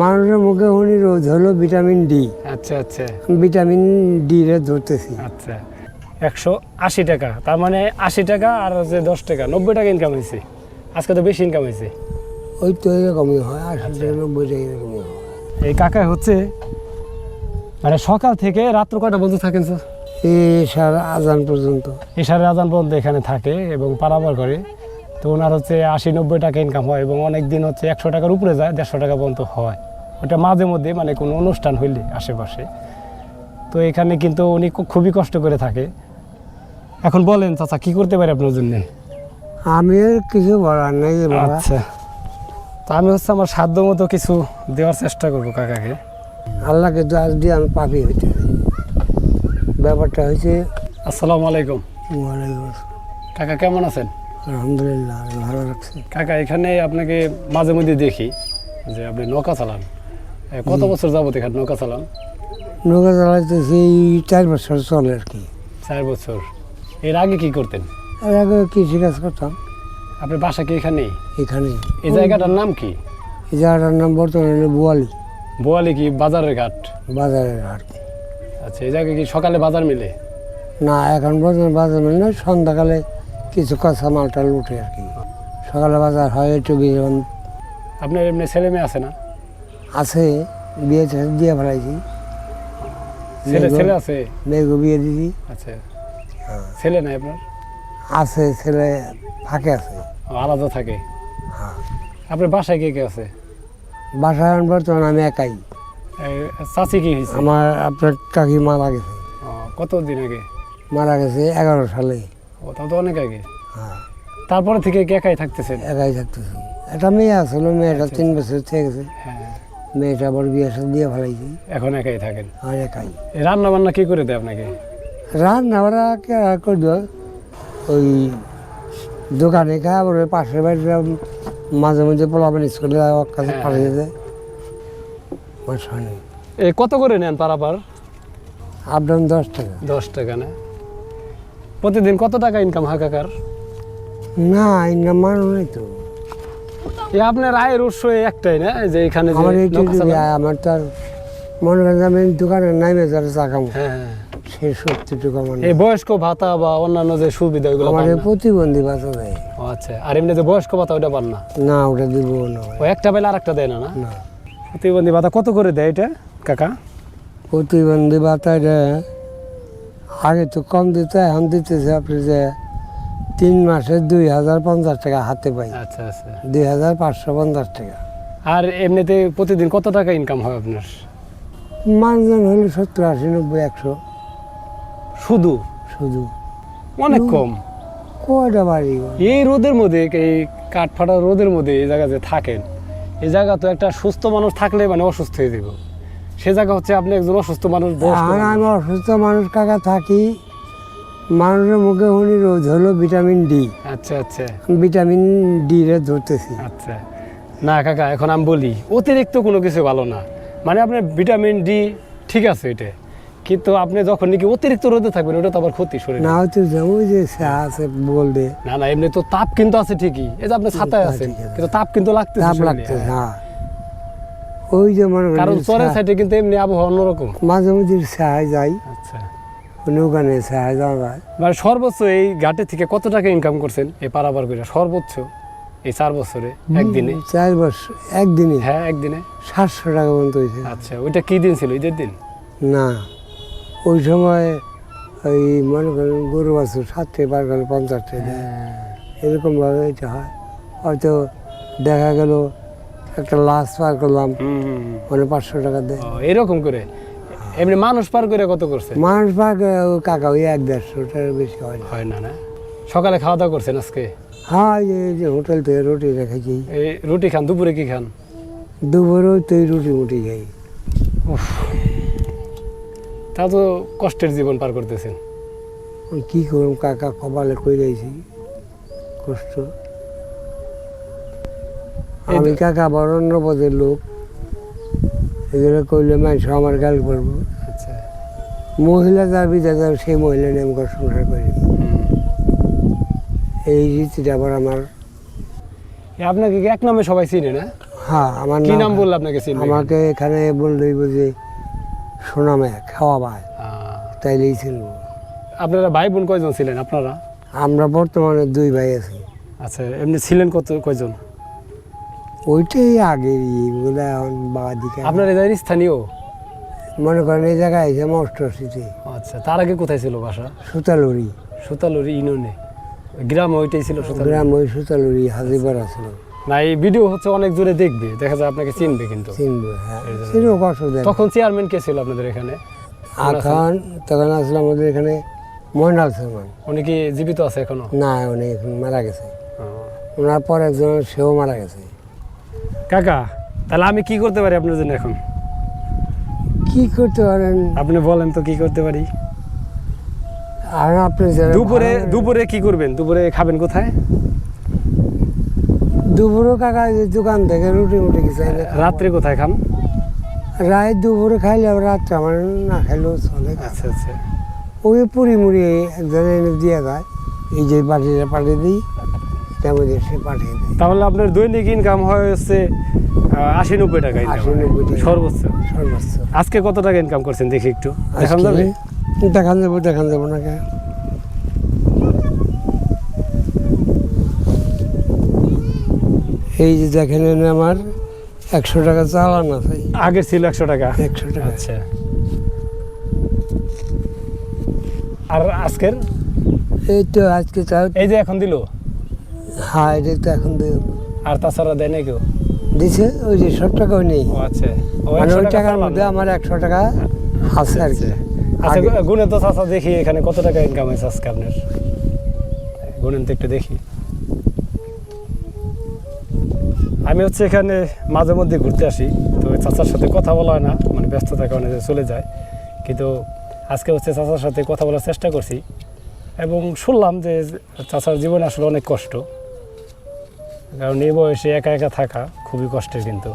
মানুষের মুখে শুনি রোদ হলো ভিটামিন ডি। আচ্ছা আচ্ছা। ভিটামিন ডি রে ধরতেছি। আচ্ছা। একশো আশি টাকা তার মানে আশি টাকা আর হচ্ছে দশ টাকা নব্বই টাকা ইনকাম হয়েছে। আজকে তো বেশি ইনকাম হয়েছে। ওই তো এরকমই হয় আশি টাকা নব্বই টাকা এরকমই হয়। এই কাকা হচ্ছে মানে সকাল থেকে রাত্র কটা পর্যন্ত থাকেন স্যার এই সারা আজান পর্যন্ত। এই এশারে আজান পর্যন্ত এখানে থাকে এবং পারাবার করে। তো ওনার হচ্ছে আশি নব্বই টাকা ইনকাম হয় এবং অনেক দিন হচ্ছে একশো টাকার উপরে যায় দেড়শো টাকা পর্যন্ত হয়। ওটা মাঝে মধ্যে মানে কোনো অনুষ্ঠান হইলে আশেপাশে। তো এখানে কিন্তু উনি খুবই কষ্ট করে থাকে। এখন বলেন চাচা কি করতে পারি আপনার জন্য? আমি কিছু বলার নেই আচ্ছা। তো আমি হচ্ছে আমার সাধ্য মতো কিছু দেওয়ার চেষ্টা করব কাকাকে। আল্লাহকে আজ দিয়ে আমি পাপি হইতে ব্যাপারটা হয়েছে আসসালামু আলাইকুম। ওয়ালাইকুম কাকা কেমন আছেন? আলহামদুলিল্লাহ ভালো লাগছে কাকা এখানে আপনাকে মাঝে মধ্যে দেখি যে আপনি নৌকা চালান। কত বছর যাবত এখানে নৌকা চালান? নৌকা চালাইতে সেই চার বছর চলে আর কি। চার বছর। এর আগে কি করতেন? এর আগে কৃষি কাজ করতাম। আপনার বাসা কি এখানেই? এখানে। এই জায়গাটার নাম কি? এই জায়গাটার নাম বর্তমানে বোয়ালি। বোয়ালি কি বাজারের ঘাট? বাজারের হাট আচ্ছা এই জায়গায় কি সকালে বাজার মিলে? না এখন বর্তমানে বাজার মানে না সন্ধ্যাকালে কিছু কাঁচা মালটা লুটে আর কি। সকালে বাজার হয় একটু বিজন আপনার এমনি ছেলে মেয়ে আছে না? আছে বিয়ে দিয়ে ফেলাইছি। ছেলে ছেলে আছে? মেয়েকে বিয়ে দিছি। আচ্ছা। ছেলে নাই আপনার? আছে ছেলে ফাঁকে আছে। আলাদা থাকে? হ্যাঁ। আপনার বাসায় কে কে আছে? বাসায় বর্তমানে আমি একাই। চাচি কি হয়েছে? আমার আপনার কাকি মারা গেছে। ও, কত দিন আগে? মারা গেছে এগারো সালে। ও তো অনেক আগে। হ্যাঁ। তারপরে থেকে কে একাই থাকতেছেন? একাই থাকতেছি। একটা মেয়ে আসলো মেয়েটা তিন বছর থেকে গেছে। হ্যাঁ। মেয়েটা আবার বিয়ে সাথে দিয়ে ফেলাইছি। এখন একাই থাকেন? আর একাই। রান্না বান্না কি করে দেয় আপনাকে? রান্না ওরা কে আর করল ওই দোকানে খায় আবার ওই পাশের বাড়িটা মাঝে মাঝে পোলাপানি স্কুলে ওর কাছে হ্যাঁ। পাঠিয়ে দেয়। এ কত করে নেন পারাপার? আপ ডাউন দশ টাকা। দশ টাকা না? প্রতিদিন কত টাকা ইনকাম হয় কাকার? না না মানুষ নেই তো। আপনার আয়ের উৎস একটাই না? যে এখানে যে আমার তো মনে করেন আমি দোকানে নামে যারা চা খাব। হ্যাঁ হ্যাঁ। সে সত্যিটুকু আমার এই বয়স্ক ভাতা বা অন্যান্য যে সুবিধা ওইগুলো না? প্রতিবন্ধী বাচ্চা দেয়। ও আচ্ছা আর এমনি যে বয়স্ক ভাতা ওইটা পান না? না ওটা দিব না। ও একটা পেলে আর একটা দেয় না না? প্রতিবন্ধী ভাতা কত করে দেয় এটা কাকা? প্রতিবন্ধী বাতাটা আগে তো কম দিতে এখন দিতেছে আপনি যে তিন মাসে দুই হাজার পঞ্চাশ টাকা হাতে পাই। আচ্ছা আচ্ছা। দুই হাজার পাঁচশো পঞ্চাশ টাকা। আর এমনিতে প্রতিদিন কত টাকা ইনকাম হয় আপনার? মানজন হলো সত্তর আশি নব্বই একশো। শুধু? শুধু। অনেক কম। কয়টা বাড়ি এই রোদের মধ্যে এই কাঠ ফাটা রোদের মধ্যে এই জায়গাতে থাকেন এই জায়গা তো একটা সুস্থ মানুষ থাকলে মানে অসুস্থ হয়ে যাব সে জায়গা হচ্ছে আপনি একজন অসুস্থ মানুষ। আমি অসুস্থ মানুষ কাকা থাকি মানুষের মুখে শুনি রোদ হলো ভিটামিন ডি। আচ্ছা আচ্ছা। ভিটামিন ডি রে ধরতেছি। আচ্ছা। না কাকা এখন আমি বলি অতিরিক্ত কোনো কিছু ভালো না। মানে আপনার ভিটামিন ডি ঠিক আছে এটা। কিন্তু আপনি যখন নাকি অতিরিক্ত রোদে থাকবেন ওটা তো আবার ক্ষতি শরীর। না যে ওই যে আছে বল দে না না এমনি তো তাপ কিন্তু আছে ঠিকই। এই যে আপনি ছাতায় আছেন আছে। কিন্তু তাপ কিন্তু লাগতেছে তাপ লাগতেছে হ্যাঁ। ওই যে মনে কারণ চরের সাইডে কিন্তু এমনি আবহাওয়া অন্যরকম। মাঝে মাঝে ছায় যাই আচ্ছা। নৌকানে ছায় যাওয়া যায়। মানে সর্বোচ্চ এই ঘাটে থেকে কত টাকা ইনকাম করছেন এই পারাবার করে? সর্বোচ্চ এই চার বছরে একদিনে? চার বছর একদিনে। হ্যাঁ একদিনে? সাতশো টাকা পর্যন্ত হয়েছে। আচ্ছা ওইটা কি দিন ছিল? ঈদের দিন? না ওই সময় ওই মনে করেন গরু বাছুর সাতটে পার গেলে পঞ্চাশটা এরকমভাবে এটা হয়। হয়তো দেখা গেল একটা লাশ পার করলাম। মানে পাঁচশো টাকা দেয়। এরকম করে? এমনি মানুষ পার করে কত করছে? মানুষ পার কাকা ওই এক দেড়শো দেড়শোটার বেশি হয় না। হয় না না? সকালে খাওয়া দাওয়া করছেন আজকে? হ্যাঁ এই যে- হোটেল থেকে রুটি রেখেছি এই রুটি খান দুপুরে কি খান? দুপুরেও তো এই রুটি মুটি খাই। তা তো কষ্টের জীবন পার করতেছেন। ওই কী করুম কাকা কপালে কই রয়েছি কষ্ট। আমি কাকা অন্য পদের লোক। এগুলো করলে মানুষ আমার গাল করব আচ্ছা। মহিলা বিদা যার সেই মহিলা নিয়ে আমি সংসার করি। এই রীতিটা আবার আমার আপনাকে এক নামে সবাই চিনে না? হ্যাঁ আমার কি নাম বললে আপনাকে চিনবে? আমাকে এখানে বললেই যে সোনামে খাওয়া ভাই। তাইলেই চিনব। আপনারা ভাই বোন কয়জন ছিলেন আপনারা? আমরা বর্তমানে দুই ভাই আছি। আচ্ছা এমনি ছিলেন কত কয়জন? ওইটাই আগের এগুলো এখন বাবা আপনার জায়গায় স্থানীয়? মনে করেন এই জায়গায় এসে মস্টসিতে আচ্ছা তার আগে কোথায় ছিল বাসা? সুতালুরি। সুতালুরি ইউনিয়নে। গ্রাম ওইটাই ছিল গ্রাম ওই সুতালুরি হাজিপাড়া ছিল। না এই ভিডিও হচ্ছে অনেক জোরে দেখবে দেখা যায় আপনাকে চিনবে কিন্তু। চিনবে হ্যাঁ অসুবিধা তখন চেয়ারম্যান কে ছিল আপনাদের এখানে? এখন তখন আসলে আমাদের এখানে ময়নাল সালমান উনি কি জীবিত আছে এখনও? না উনি এখন মারা গেছে। ওনার পর একজন সেও মারা গেছে। কাকা তাহলে আমি কি করতে পারি আপনার জন্য এখন? কি করতে পারেন? আপনি বলেন তো কি করতে পারি? আর আপনি দুপুরে দুপুরে কি করবেন? দুপুরে খাবেন কোথায়? দুপুরে কাকা দোকান থেকে রুটি মুটি কিছু রাত্রে কোথায় খান? রায় দুপুরে খাইলে রাত্রে আমার না খাইলেও চলে আচ্ছা আচ্ছা। ওই পুরি মুড়ি একজন এনে দিয়ে যায় এই যে পাঠিয়ে পাঠিয়ে দিই। তেমন সে পাঠিয়ে দেয়। তাহলে আপনার দৈনিক ইনকাম হয় হচ্ছে আশি নব্বই টাকা আশি নব্বই টাকা। সর্বোচ্চ। সর্বোচ্চ। আজকে কত টাকা ইনকাম করছেন দেখি একটু। দেখান যাবে? দেখান যাব দেখান যাব না এই যে দেখেন আমার একশো টাকা চালান আছে। আগের ছিল একশো টাকা। একশো টাকা। আচ্ছা। আর আজকের? এই তো আজকে এই যে এখন দিল? হ্যাঁ এটা তো এখন তো আর তাছাড়া দেয় না কেউ দিছে ওই যে সব টাকাও নেই। আচ্ছা। মানে ওই টাকা টাকার মধ্যে আমার একশো টাকা আছে আর কি। আচ্ছা তো চাচা দেখি এখানে কত টাকা ইনকাম হয়েছে আজকে আপনার? তো একটু দেখি। আমি হচ্ছে এখানে মাঝে মধ্যে ঘুরতে আসি তো চাচার সাথে কথা বলা হয় না মানে ব্যস্ততার কারণে চলে যায়। কিন্তু আজকে হচ্ছে চাচার সাথে কথা বলার চেষ্টা করছি। এবং শুনলাম যে চাচার জীবনে আসলে অনেক কষ্ট। কারণ এই বয়সে একা একা থাকা খুবই কষ্টের কিন্তু।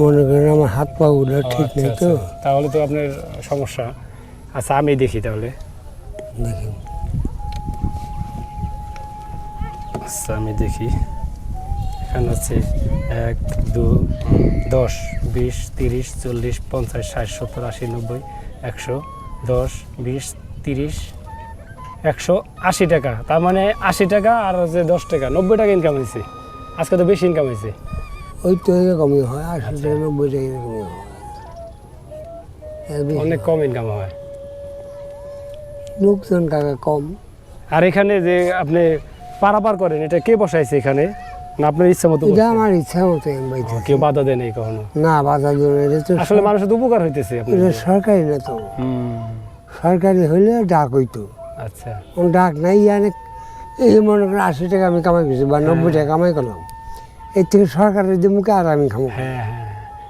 মনে করেন আমার হাত পা গুলো ঠিক আচ্ছা, নেই তো। আচ্ছা। তাহলে তো আপনার সমস্যা। আচ্ছা আমি দেখি তাহলে। আচ্ছা আমি দেখি। এখানে আছে এক দু দশ বিশ তিরিশ চল্লিশ পঞ্চাশ ষাট সত্তর আশি নব্বই একশো দশ বিশ তিরিশ একশো আশি টাকা। তার মানে আশি টাকা আর যে দশ টাকা নব্বই টাকা ইনকাম হয়েছে। আজকে তো বেশি ইনকাম হয়েছে। ওই তো এরকমই হয় আশি আচ্ছা। টাকা নব্বই টাকা এরকমই হয় অনেক কম ইনকাম হয়। লোকজন কাকা কম। আর এখানে যে আপনি পারাপার করেন এটা কে বসাইছে এখানে? না আপনার ইচ্ছা মতো এটা আমার ইচ্ছা মতো কেউ বাধা দেয় নাই কখনো? না বাধা এটা তো আসলে মানুষের উপকার হইতেছে আপনার সরকারি না তো। সরকারি হইলে ডাক হইতো আচ্ছা। কোন ডাক নাই ইয়ানে এই মনে করেন আশি টাকা আমি কামাই করছি বা নব্বই টাকা কামাই করলাম এর থেকে সরকারের যে মুখে আর আমি খামো। হ্যাঁ হ্যাঁ।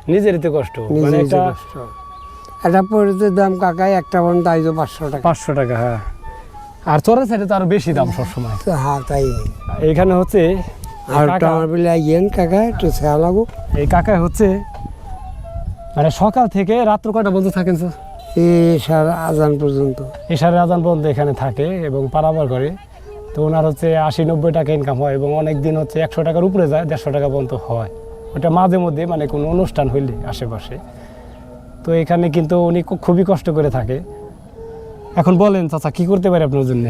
নিজেরই তো কষ্ট। নিজে মানে কষ্ট। একটা পরিতে দাম কাকাই একটা পর্যন্ত আইতো পাঁচশো টাকা। পাঁচশো টাকা হ্যাঁ। আর চরের সাইডে তো আরও বেশি দাম সবসময়। হ্যাঁ তাই। এখানে হচ্ছে আর আমার বলে আইয়েন কাকা একটু ছেয়া লাগো এই কাকা হচ্ছে মানে সকাল থেকে রাত্র কয়টা পর্যন্ত থাকেন স্যার? এই সার আজান পর্যন্ত। এশারে আজান পর্যন্ত এখানে থাকে এবং পারাবার করে। তো ওনার হচ্ছে আশি নব্বই টাকা ইনকাম হয় এবং অনেক দিন হচ্ছে একশো টাকার উপরে যায় দেড়শো টাকা পর্যন্ত হয়। ওটা মাঝে মধ্যে মানে কোনো অনুষ্ঠান হইলে আশেপাশে। তো এখানে কিন্তু উনি খুবই কষ্ট করে থাকে। এখন বলেন চাচা কি করতে পারি আপনার জন্য?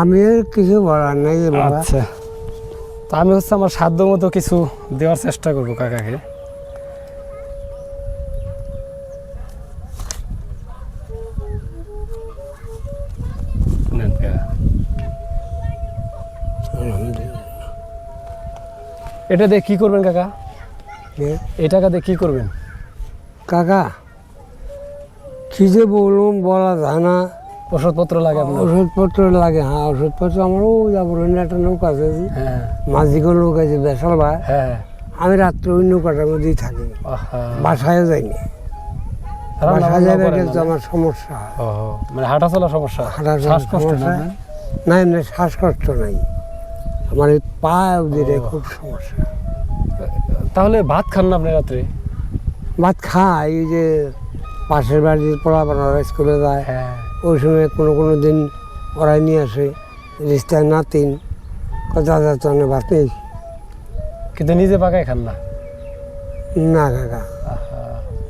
আমি কিছু বলার নাই আচ্ছা। তো আমি হচ্ছে আমার সাধ্য মতো কিছু দেওয়ার চেষ্টা করব কাকাকে। এটা দিয়ে কি করবেন কাকা? এ, এই টাকা দিয়ে কি করবেন? কাকা কি যে বলুন বলা যায় না। ওষুধপত্র লাগে আপনার? ওষুধপত্র লাগে হ্যাঁ ওষুধপত্র আমারও যাব একটা নৌকা আছে হ্যাঁ। মাঝিকো নৌকা আছে বেসাল ভাই। হ্যাঁ। আমি রাত্রে ওই নৌকাটার মধ্যেই থাকি। আহা। বাসায়ও যাইনি। বাসায় যাবে কিন্তু আমার সমস্যা। মানে হাঁটা চলা সমস্যা? হাঁটা শ্বাসকষ্ট? না এমনি শ্বাসকষ্ট নাই। আমার এই পা অবধিরে খুব সমস্যা। তাহলে ভাত খান না আপনি রাত্রে? ভাত খাই এই যে পাশের বাড়ির পড়াশোনারা স্কুলে যায়। হ্যাঁ। ওই সময় কোনো কোনো দিন ওরাই নিয়ে আসে রিস্তায় নাতিন। কথা যাচ্ছে ভাত নেই। কিন্তু নিজে পাকাই খান না? না কাকা।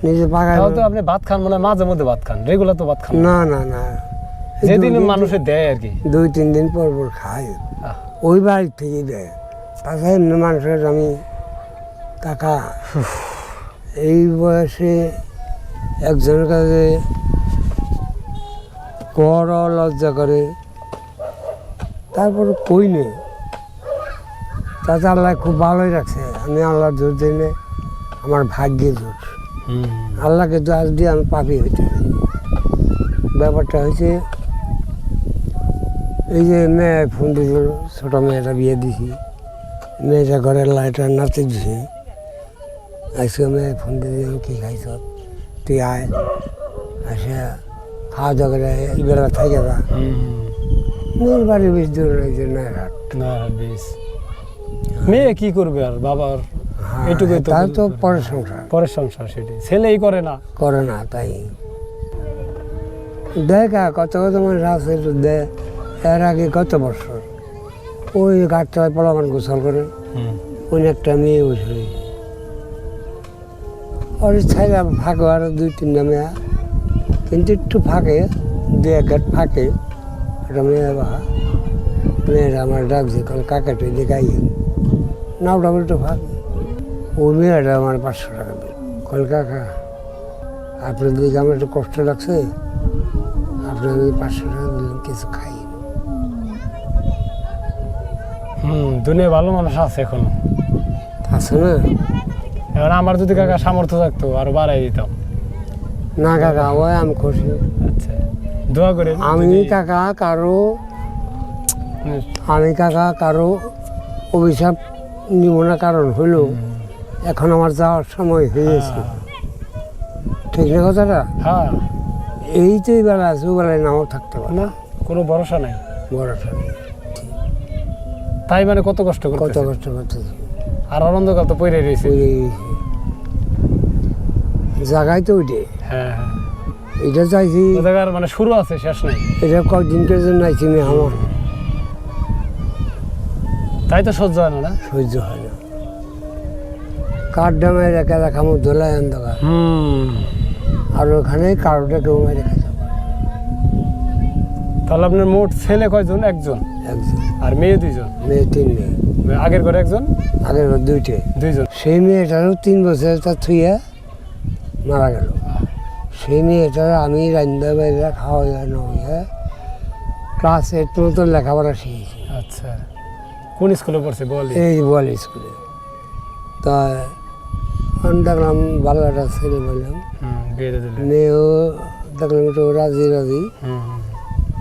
নিজে পাকা তাহলে তো আপনি ভাত খান মানে মাঝে মধ্যে ভাত খান রেগুলার তো ভাত খান না। না না যেদিন মানুষের দেয় আর কি। দুই তিন দিন পর পর আহ, ওই বাড়ি থেকে দেয় তাছাড়া এমনি মানুষের আমি কাকা এই বয়সে একজনের কাছে কর লজ্জা করে। তারপর কই নেই তাতে আল্লাহ খুব ভালোই রাখছে। আমি আল্লাহ জোর দিনে আমার ভাগ্যে জোর। আল্লাহকে আজ দিয়ে আমি পাপি হইতে ব্যাপারটা হয়েছে এই যে মেয়ে ফোন দিয়েছিল ছোটো মেয়েটা বিয়ে দিছি। মেয়েটা ঘরের লাইটার নাচে দিছে। আজকে মেয়ে ফোন দিয়ে আমি কী খাইছ? তুই আয়। আসে খাওয়া দাওয়া করে এই বেলা থেকে যা মেয়ের বাড়ি বেশ দূর রয়েছে বেশ। মেয়ে কি করবে আর বাবার? তো তার তো করবে। পরের সংসার। পরের সংসার সেটাই। ছেলেই করে না। করে না তাই। দেখ কত কত মানুষ আছে একটু দেয় এর আগে কত বছর ওই গাছতলায় পলামান গোসল করে ওই একটা মেয়ে বসে ওর ছাইরা ফাঁকে আর দুই তিনটা মেয়ে। কিন্তু একটু ফাঁকে দু এক ঘাট ফাঁকে একটা মেয়ে বা মেয়েরা আমার ডাকছে কল কাকাটে দেখাই নাওটা একটু ফাঁক। ওই মেয়েটা আমার পাঁচশো টাকা দিল। কল কাকা আপনার দিকে আমার একটু কষ্ট লাগছে। আপনার আমি পাঁচশো টাকা দিলাম কিছু খাই। হুম দুনিয়া ভালো মানুষ আছে এখনও। আছে না? এবার আমার যদি কাকা সামর্থ্য থাকতো আরও বাড়াই দিতাম। না কাকা ওই আমি খুশি। আচ্ছা দোয়া করে আমি কাকা কারও আমি কাকা কারও অভিশাপ নিব না কারণ হলো এখন আমার যাওয়ার সময় হয়েছে। ঠিক না কথাটা? হ্যাঁ। এই তো এই বেলা আছে ও বেলায় নাও থাকতে পারে না। কোনো ভরসা নাই। বড়টা নেই। তাই মানে কত কষ্ট কত করতে কষ্ট করতেছি। আর অনন্তকাল তো পড়ে রয়েছে। জায়গায় তো ওইটে হ্যাঁ হ্যাঁ। এটা চাইছি জায়গার মানে শুরু আছে শেষ নাই। এটা কদিনকের জন্য আইছি আমি আমার। তাই তো সহ্য হয় না সহ্য হয় না। কাঠ ডামায় রেখে রাখামো দোলায় অন্ধকার হুম। আর ওখানে কারোটা কেউ পারে তাহলে আপনার মোট ছেলে কয়জন? একজন। একজন। আর মেয়ে দুইজন? মেয়ে তিন মেয়ে। আগের ঘরে একজন? আগের ঘর দুইটে। দুইজন। সেই মেয়েটারও তিন বছর তার থুইয়া মারা গেল। সেই মেয়েটার আমি রান্না বাইরে খাওয়া দাওয়া না হইয়া ক্লাস এইট মতো লেখাপড়া শিখেছি। আচ্ছা। কোন স্কুলে পড়ছে? বল। এই বল স্কুলে। তা আমি দেখলাম ভালো একটা ছেলে বললাম মেয়েও দেখলাম একটু রাজি রাজি।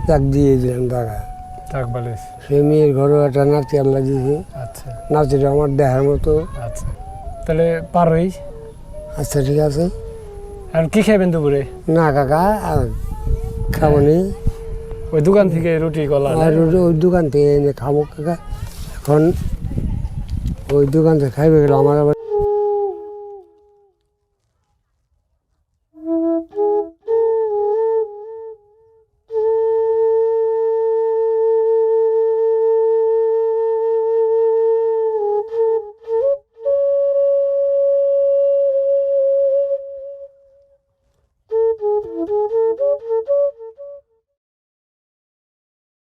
তাক দিয়ে দিলাম থাক ভালো হয়েছে। সেই মেয়ের ঘরেও একটা নাতি আল্লাহ দিয়েছে। আচ্ছা। নাতিটা আমার দেখার মতো। আচ্ছা। তাহলে পারোই আচ্ছা ঠিক আছে। আর কি খাইবেন দুপুরে? না কাকা আর খাব নি। ওই দোকান থেকে রুটি কলা আর ওই- ওই দোকান থেকে এনে খাব কাকা। এখন ওই দোকান থেকে খাইবে গেলে আমার আবার